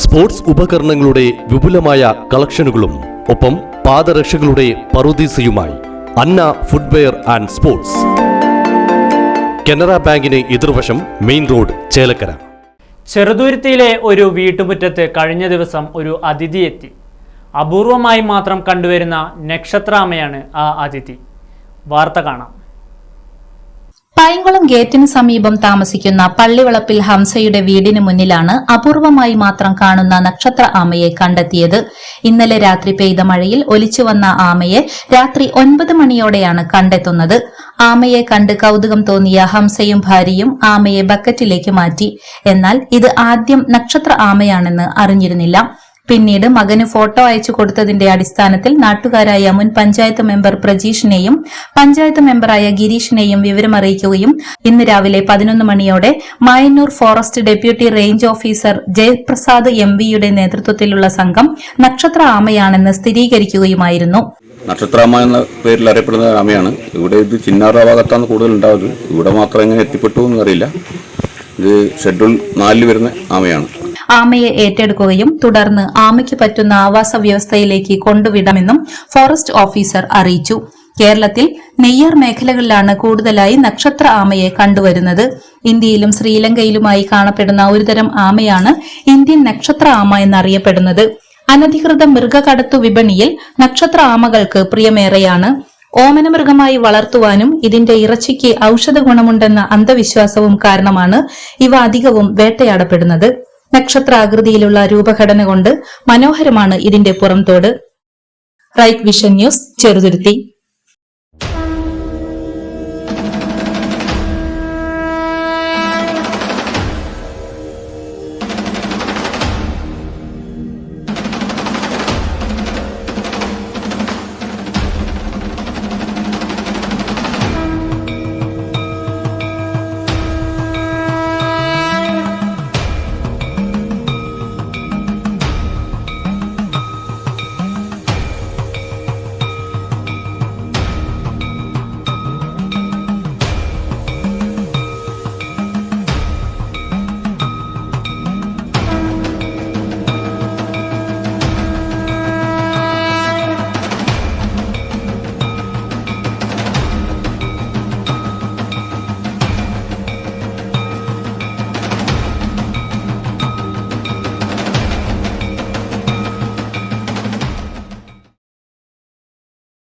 Sports ഉപകരണങ്ങളുടെ വിപുലമായ കളക്ഷനുകളും ഒപ്പം പാദരക്ഷകളുടെ പറുദീസയുമായി Anna footwear and sports. Canara ബാങ്കിന് എതിർവശം മെയിൻ റോഡ് ചേലക്കര. ചെറുതുരുത്തിയിലെ ഒരു വീട്ടുമുറ്റത്ത് കഴിഞ്ഞ ദിവസം ഒരു അതിഥി എത്തി. അപൂർവമായി മാത്രം കണ്ടുവരുന്ന നക്ഷത്രാമയാണ് ആ അതിഥി. വാർത്ത കാണാം. പൈങ്കുളം ഗേറ്റിന് സമീപം താമസിക്കുന്ന പള്ളിവളപ്പിൽ ഹംസയുടെ വീടിന് മുന്നിലാണ് അപൂർവമായി മാത്രം കാണുന്ന നക്ഷത്ര ആമയെ കണ്ടെത്തിയത്. ഇന്നലെ രാത്രി പെയ്ത മഴയിൽ ഒലിച്ചു വന്ന ആമയെ രാത്രി ഒൻപത് മണിയോടെയാണ് കണ്ടെത്തുന്നത്. ആമയെ കണ്ട് കൗതുകം തോന്നിയ ഹംസയും ഭാര്യയും ആമയെ ബക്കറ്റിലേക്ക് മാറ്റി. എന്നാൽ ഇത് ആദ്യം നക്ഷത്ര ആമയാണെന്ന് അറിഞ്ഞിരുന്നില്ല. പിന്നീട് മകന് ഫോട്ടോ അയച്ചു കൊടുത്തതിന്റെ അടിസ്ഥാനത്തിൽ നാട്ടുകാരായ മുൻ പഞ്ചായത്ത് മെമ്പർ പ്രജീഷിനെയും പഞ്ചായത്ത് മെമ്പറായ ഗിരീഷിനെയും വിവരമറിയിക്കുകയും ഇന്ന് രാവിലെ പതിനൊന്ന് മണിയോടെ Mayannur forest deputy range officer Jayaprasad M വിയുടെ നേതൃത്വത്തിലുള്ള സംഘം നക്ഷത്ര ആമയാണെന്ന് സ്ഥിരീകരിക്കുകയുമായിരുന്നു. നക്ഷത്രാമ എന്ന പേരിൽ അറിയപ്പെടുന്ന ആമയാണ്. ഇവിടെ ഇത് ചിന്നാറ ഭാഗത്താണ് കൂടുതൽ ഉണ്ടാവുന്നത് ഇവിടെ മാത്രം എങ്ങനെ എത്തിപ്പെട്ടു എന്നറിയില്ല. ഇത് ഷെഡ്യൂൾ നാലിൽ വരുന്ന ആമയാണ്. ആമയെ ഏറ്റെടുക്കുകയും തുടർന്ന് ആമയ്ക്ക് പറ്റുന്ന ആവാസ വ്യവസ്ഥയിലേക്ക് കൊണ്ടുവിടാമെന്നും ഫോറസ്റ്റ് ഓഫീസർ അറിയിച്ചു. കേരളത്തിൽ നെയ്യാർ മേഖലകളിലാണ് കൂടുതലായി നക്ഷത്ര ആമയെ കണ്ടുവരുന്നത്. ഇന്ത്യയിലും ശ്രീലങ്കയിലുമായി കാണപ്പെടുന്ന ഒരുതരം ആമയാണ് ഇന്ത്യൻ നക്ഷത്ര ആമ എന്നറിയപ്പെടുന്നത്. അനധികൃത മൃഗകടത്തു വിപണിയിൽ നക്ഷത്ര ആമകൾക്ക് പ്രിയമേറെയാണ്. ഓമനമൃഗമായി വളർത്തുവാനും ഇതിന്റെ ഇറച്ചിക്ക് ഔഷധ ഗുണമുണ്ടെന്ന അന്ധവിശ്വാസവും കാരണമാണ് ഇവ അധികവും വേട്ടയാടപ്പെടുന്നത്. നക്ഷത്രാകൃതിയിലുള്ള രൂപഘടന കൊണ്ട് മനോഹരമാണ് ഇതിന്റെ പുറംതോട്. Right vision news Cheruthuruthy.